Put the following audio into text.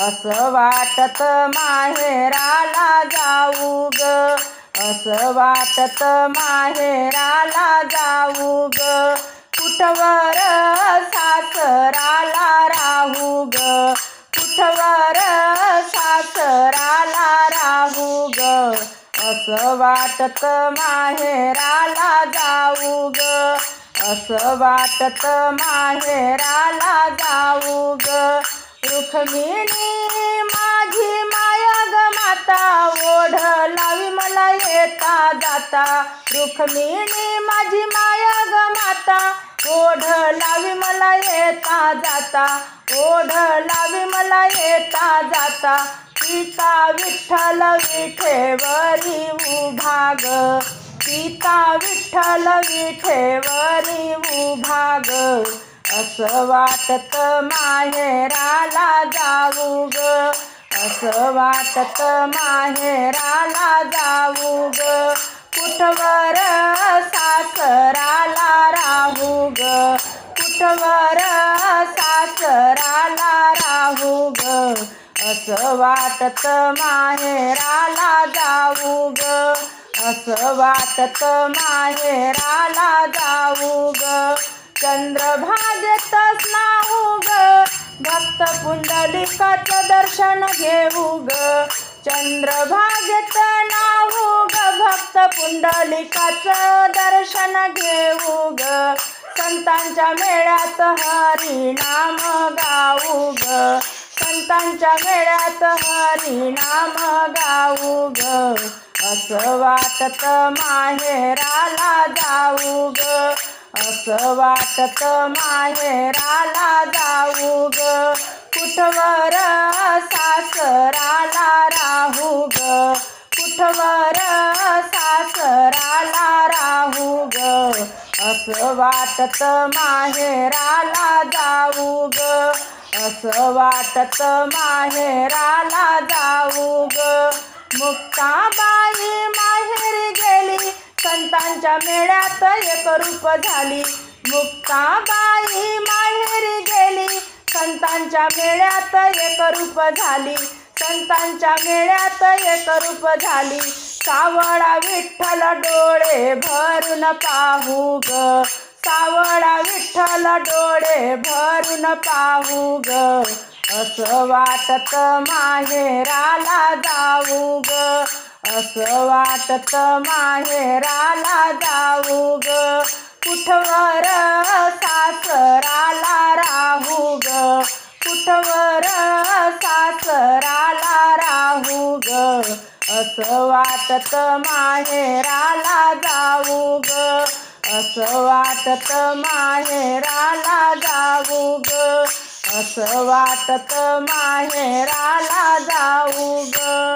असं वाटत माहेराला जाऊ ग. असं वाटत माहेराला जाऊ ग. कुठवर सासराला राहू ग? कुठवर सासराला राहू ग? असं वाटत माहेराला जाऊ ग. असं वाटत माहेराला जाऊ ग. रुक्मिणी माझी माया ग माता ओढ लावी मला येता जाता. रुक्मिणी माझी माया ग माता ओढ लावी मला येता जाता. ओढ लावी मला येता जाता. पिता विठ्ठल विठेवरी उभा भाग सीता विठ्ठल विठेवरी उभा भाग असं वाटत माहेराला जाऊ ग. असं वाटत माहेराला जाऊ ग. कुठवर सासराला राहू ग? कुठवर सासराला राहू ग? असं वाटत माहेराला जाऊ ग. असं वाटत माहेराला जाऊ ग. चंद्रभागेत स्नाहू ग. भक्त पुंडलिकाचं दर्शन घेऊ ग. चंद्रभागेत नाहू ग. भक्त पुंडलिकाचं दर्शन घेऊ ग. संतांच्या मेळ्यात हरी नाम गाऊ ग. संतांच्या मेळ्यात हरी नाम गाऊ ग. असं वाटत माहेराला जाऊ ग. असं वाटत माहेराला जाऊ ग. कुठवर सासराला राहू ग? कुठवर सासराला राहू ग? असं वाटत माहेराला जाऊ ग. असं वाटत माहेराला जाऊ ग. मुक्ताबाई संतांच्या मेळ्यात एक रूप झाली. मुक्ताबाई माहेरी गेली. संतांच्या मेळ्यात एक रूप झाली. संतांच्या मेळ्यात एक रूप झाली. सावळा विठ्ठल डोळे भरून पाहू ग. सावळा विठ्ठल डोळे भरून पाहू ग. असं वाटत माहेराला जाऊ ग. असं वाटत माहेराला जाऊ ग. कुठवर सासराला राहू ग? कुठवर सासराला राहू ग? असं वाटत माहेराला जाऊ ग. असं वाटत माहेराला जाऊ ग. असं वाटत माहेराला जाऊ ग.